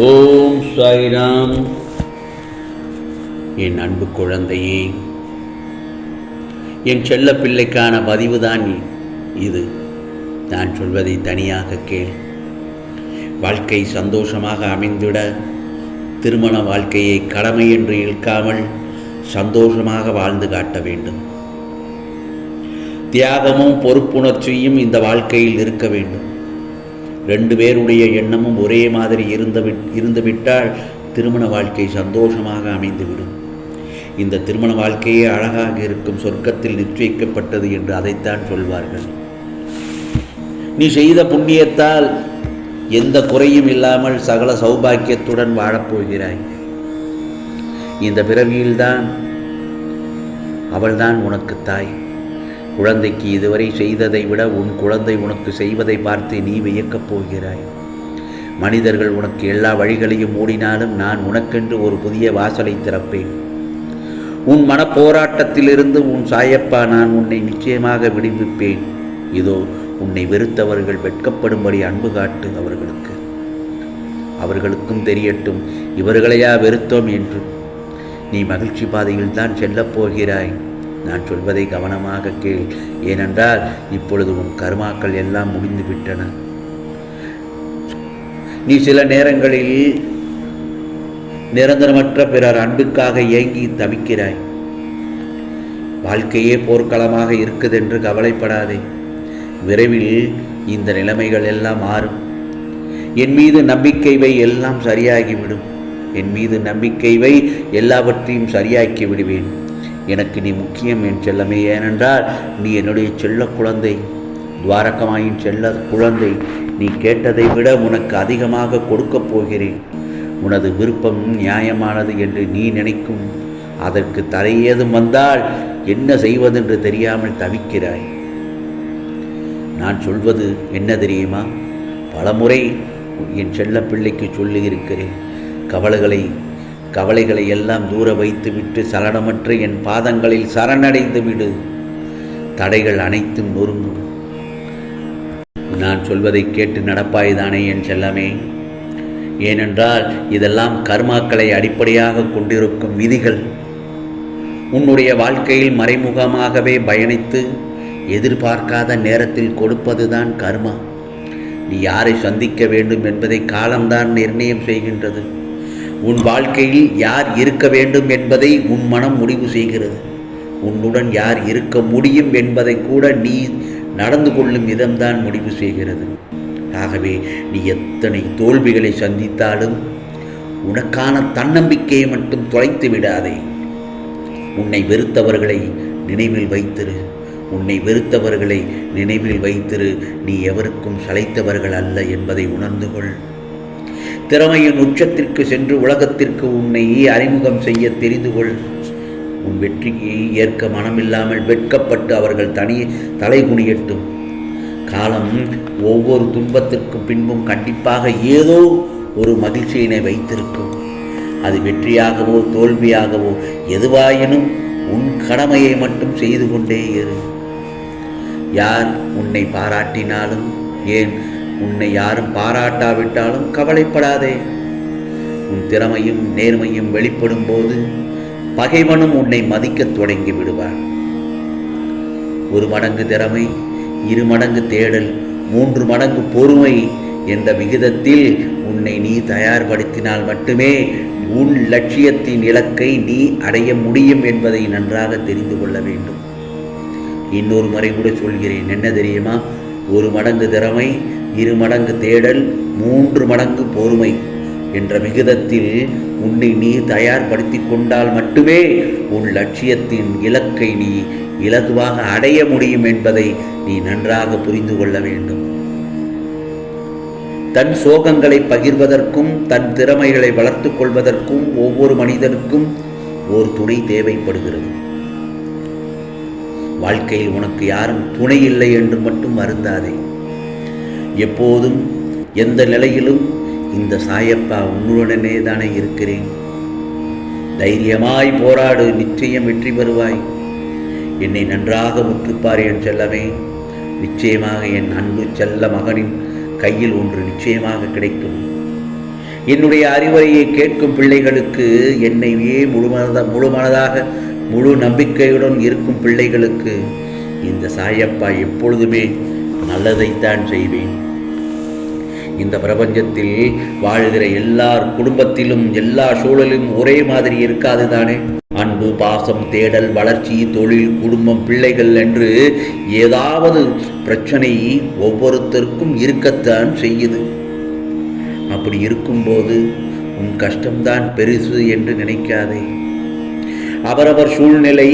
ஓம் சாய்ராம். என் அன்பு குழந்தையே என் செல்ல பிள்ளைக்கான பதிவுதான் இது நான் சொல்வதை தனியாக கேள். வாழ்க்கை சந்தோஷமாக அமைந்திட திருமண வாழ்க்கையை கடமை என்று இழுக்காமல் சந்தோஷமாக வாழ்ந்து காட்ட வேண்டும். தியாகமும் பொறுப்புணர்ச்சியும் இந்த வாழ்க்கையில் இருக்க வேண்டும். ரெண்டு பேருடைய எண்ணமும் ஒரே மாதிரி இருந்த இருந்துவிட்டால் திருமண வாழ்க்கை சந்தோஷமாக அமைந்துவிடும். இந்த திருமண வாழ்க்கையே அழகாக இருக்கும் சொர்க்கத்தில் நிச்சயிக்கப்பட்டது என்று அதைத்தான் சொல்வார்கள். நீ செய்த புண்ணியத்தால் எந்த குறையும் இல்லாமல் சகல சௌபாக்கியத்துடன் வாழப்போகிறாய். இந்த பிறவியில்தான் அவள்தான் உனக்கு தாய். குழந்தைக்கு இதுவரை செய்ததை விட உன் குழந்தை உனக்கு செய்வதை பார்த்து நீ வியக்கப் போகிறாய். மனிதர்கள் உனக்கு எல்லா வழிகளையும் மூடினாலும் நான் உனக்கென்று ஒரு புதிய வாசலை திறப்பேன். உன் மனப்போராட்டத்திலிருந்து உன் சாயப்பா நான் உன்னை நிச்சயமாக விடுவிப்பேன். இதோ உன்னை வெறுத்தவர்கள் வெட்கப்படும்படி அன்பு காட்டு அவர்களுக்கு. அவர்களுக்கும் தெரியட்டும் இவர்களையா வெறுத்தோம் என்று. நீ மகிழ்ச்சி பாதையில் தான் செல்லப் போகிறாய். நான் சொல்வதை கவனமாக கேள். ஏனென்றால் இப்பொழுது உன் கர்மாக்கள் எல்லாம் முடிந்து விட்டன நீ சில நேரங்களில் நிரந்தரமற்ற பிறர் அன்புக்காக ஏங்கி தவிக்கிறாய். வாழ்க்கையே போர்க்களமாக இருக்குதென்று கவலைப்படாதே. விரைவில் இந்த நிலைமைகள் எல்லாம் மாறும். என் மீது நம்பிக்கை வை எல்லாம் சரியாகிவிடும். என் மீது நம்பிக்கை வை எல்லாவற்றையும் சரியாக்கி விடுவேன். எனக்கு நீ முக்கியம் என் செல்லமே. ஏனென்றால் நீ என்னுடைய செல்ல குழந்தை. துவாரகமாயின் செல்ல குழந்தை. நீ கேட்டதை விட உனக்கு அதிகமாக கொடுக்கப் போகிறேன். உனது விருப்பம் நியாயமானது என்று நீ நினைக்கும். அதற்கு தரையேதும் வந்தால் என்ன செய்வதென்று தெரியாமல் தவிக்கிறாய். நான் சொல்வது என்ன தெரியுமா? பலமுறை என் செல்ல பிள்ளைக்கு சொல்லியிருக்கிறேன். கவலைகளை கவலைகளை எல்லாம் தூர வைத்துவிட்டு சலனமற்று என் பாதங்களில் சரணடைந்து விடு. தடைகள் அனைத்தும் நொறுங்கும். நான் சொல்வதை கேட்டு நடப்பாய்தானே என் செல்லமே? ஏனென்றால் இதெல்லாம் கர்மாக்களை அடிப்படையாக கொண்டிருக்கும் விதிகள். உன்னுடைய வாழ்க்கையில் மறைமுகமாகவே பயணித்து எதிர்பார்க்காத நேரத்தில் கொடுப்பதுதான் கர்மா. நீ யாரை சந்திக்க வேண்டும் என்பதை காலம்தான் நிர்ணயம் செய்கின்றது. உன் வாழ்க்கையில் யார் இருக்க வேண்டும் என்பதை உன் மனம் முடிவு செய்கிறது. உன்னுடன் யார் இருக்க முடியும் என்பதை கூட நீ நடந்து கொள்ளும் விதம்தான் முடிவு செய்கிறது. ஆகவே நீ எத்தனை தோல்விகளை சந்தித்தாலும் உனக்கான தன்னம்பிக்கையை மட்டும் தொலைத்து விடாதே. உன்னை வெறுத்தவர்களை நினைவில் வைத்திரு. உன்னை வெறுத்தவர்களை நினைவில் வைத்திரு. நீ எவருக்கும் சளைத்தவர்கள் அல்ல என்பதை உணர்ந்து கொள். திறமையின் உச்சத்திற்கு சென்று உலகத்திற்கு உன்னை அறிமுகம் செய்ய தெரிந்து கொள். உன் வெற்றியை ஏற்க மனமில்லாமல் வெட்கப்பட்டு அவர்கள் தனி தலைகுனியட்டும் காலம் ஒவ்வொரு துன்பத்திற்கும் பின்பும் கண்டிப்பாக ஏதோ ஒரு மகிழ்ச்சியினை வைத்திருக்கும். அது வெற்றியாகவோ தோல்வியாகவோ எதுவாயினும் உன் கடமையை மட்டும் செய்து கொண்டே இரு. யார் உன்னை பாராட்டினாலும் ஏன் உன்னை யாரும் பாராட்டாவிட்டாலும் கவலைப்படாதே. உன் திறமையும் நேர்மையும் வெளிப்படும் போது பகைவனும் உன்னை மதிக்கத் தொடங்கி விடுவான் ஒரு மடங்கு திறமை இரு மடங்கு தேடல் மூன்று மடங்கு பொறுமை என்ற விகிதத்தில் உன்னை நீ தயார்படுத்தினால் மட்டுமே உன் லட்சியத்தின் இலக்கை நீ அடைய முடியும் என்பதை நன்றாக தெரிந்து கொள்ள வேண்டும். இன்னொரு முறை கூட சொல்கிறேன் என்ன தெரியுமா? ஒரு மடங்கு திறமை இரு மடங்கு தேடல் மூன்று மடங்கு பொறுமை என்ற விகிதத்தில் உன்னை நீ தயார்படுத்தி கொண்டால் மட்டுமே உன் லட்சியத்தின் இலக்கை நீ இலகுவாக அடைய முடியும் என்பதை நீ நன்றாக புரிந்து கொள்ள வேண்டும். தன் சோகங்களை பகிர்வதற்கும் தன் திறமைகளை வளர்த்து கொள்வதற்கும் ஒவ்வொரு மனிதனுக்கும் ஒரு துணை தேவைப்படுகிறது. வாழ்க்கையில் உனக்கு யாரும் துணை இல்லை என்று மட்டும் வருந்தாதே. எப்போதும் எந்த நிலையிலும் இந்த சாயப்பா உன்னுடனே தானே இருக்கிறேன். தைரியமாய் போராடு நிச்சயம் வெற்றி பெறுவாய். என்னை நன்றாக முற்றுப்பார் என் செல்லமே. நிச்சயமாக என் அன்பு செல்ல மகனின் கையில் ஒன்று நிச்சயமாக கிடைக்கும். என்னுடைய அறிவுரையை கேட்கும் பிள்ளைகளுக்கு என்னையே முழுமனத முழுமனதாக முழு நம்பிக்கையுடன் இருக்கும் பிள்ளைகளுக்கு இந்த சாயப்பா எப்பொழுதுமே நல்லதைத்தான் செய்வேன். இந்த பிரபஞ்சத்தில் வாழ்கிற எல்லார் குடும்பத்திலும் எல்லா சூழலும் ஒரே மாதிரி இருக்காது தானே? அன்பு பாசம் தேடல் வளர்ச்சி தொழில் குடும்பம் பிள்ளைகள் என்று ஏதாவது பிரச்சனை ஒவ்வொருத்தருக்கும் இருக்கத்தான் செய்யுது. அப்படி இருக்கும்போது உன் கஷ்டம்தான் பெருசு என்று நினைக்காதே. அவரவர் சூழ்நிலை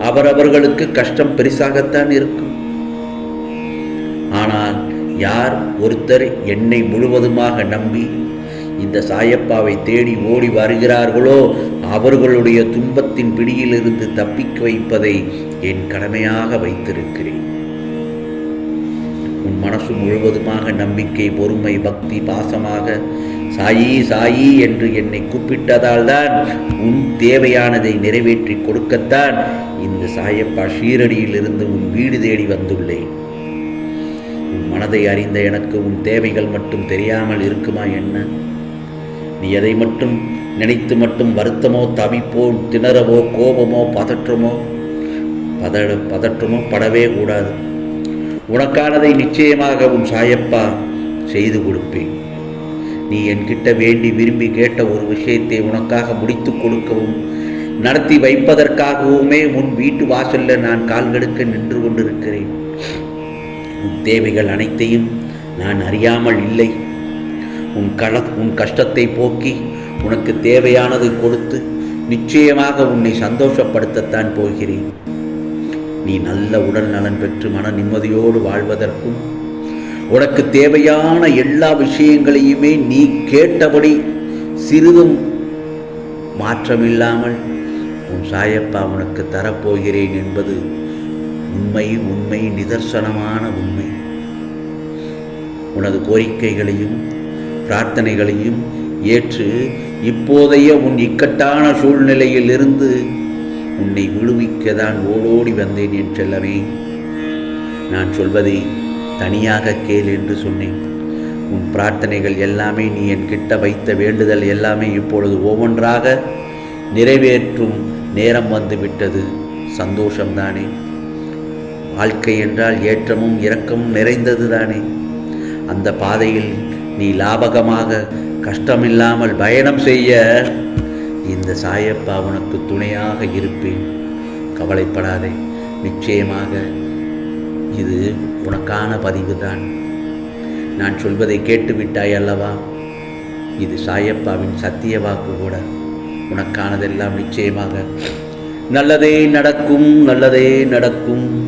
அவரவர்களுக்கு கஷ்டம் பெருசாகத்தான் இருக்கும். ஆனால் யார் ஒருத்தர் என்னை முழுவதுமாக நம்பி இந்த சாயப்பாவை தேடி ஓடி வருகிறார்களோ அவர்களுடைய துன்பத்தின் பிடியிலிருந்து தப்பிக்க வைப்பதை என் கடமையாக வைத்திருக்கிறேன். உன் மனசு முழுவதுமாக நம்பிக்கை பொறுமை பக்தி பாசமாக சாயி சாயி என்று என்னை கூப்பிட்டதால் தான் உன் தேவையானதை நிறைவேற்றி கொடுக்கத்தான் இந்த சாயப்பா ஷீரடியிலிருந்து உன் வீடு தேடி வந்துள்ளேன். மனதை அறிந்த எனக்கு உன் தேவைகள் மட்டும் தெரியாமல் இருக்குமா என்ன? நீ எதை மட்டும் நினைத்து மட்டும் வருத்தமோ தவிப்போ திணறவோ கோபமோ பதற்றமோ பதட பதற்றமோ படவே கூடாது. உனக்கானதை நிச்சயமாக உன் சாயப்பா செய்து கொடுப்பேன். நீ என்கிட்ட வேண்டி விரும்பி கேட்ட ஒரு விஷயத்தை உனக்காக முடித்து கொடுக்கவும் நடத்தி வைப்பதற்காகவுமே உன் வீட்டு வாசல்ல நான் கால்கெடுக்க நின்று கொண்டிருக்கிறேன். உன் தேவைகள் அனைத்தையும் நான் அறியாமல் இல்லை. உன் கள உன் கஷ்டத்தை போக்கி உனக்கு தேவையானதை கொடுத்து நிச்சயமாக உன்னை சந்தோஷப்படுத்தத்தான் போகிறேன். நீ நல்ல உடல் நலன் பெற்று மன நிம்மதியோடு வாழ்வதற்கும் உனக்கு தேவையான எல்லா விஷயங்களையுமே நீ கேட்டபடி சிறிதும் மாற்றமில்லாமல் உன் சாயப்பா உனக்கு தரப்போகிறேன் என்பது உண்மை உண்மை நிதர்சனமான உண்மை. உனது கோரிக்கைகளையும் பிரார்த்தனைகளையும் ஏற்று இப்போதைய உன் இக்கட்டான சூழ்நிலையிலிருந்து உன்னை விடுவிக்க தான் ஓடோடி வந்தேன் என் செல்லமே. நான் சொல்வதை தனியாக கேள் என்று சொன்னேன். உன் பிரார்த்தனைகள் எல்லாமே நீ என் கிட்ட வைத்த வேண்டுதல் எல்லாமே இப்பொழுது ஒவ்வொன்றாக நிறைவேற்றும் நேரம் வந்துவிட்டது. சந்தோஷம்தானே. வாழ்க்கை என்றால் ஏற்றமும் இரக்கமும் நிறைந்தது தானே அந்த பாதையில் நீ லாபகமாக கஷ்டமில்லாமல் பயணம் செய்ய இந்த சாயப்பா உனக்கு துணையாக இருப்பேன். கவலைப்படாதே. நிச்சயமாக இது உனக்கான பதிவு தான் நான் சொல்வதை கேட்டுவிட்டாய் அல்லவா? இது சாயப்பாவின் சத்திய வாக்கு கூட. உனக்கானதெல்லாம் நிச்சயமாக. நல்லதே நடக்கும் நல்லதே நடக்கும்.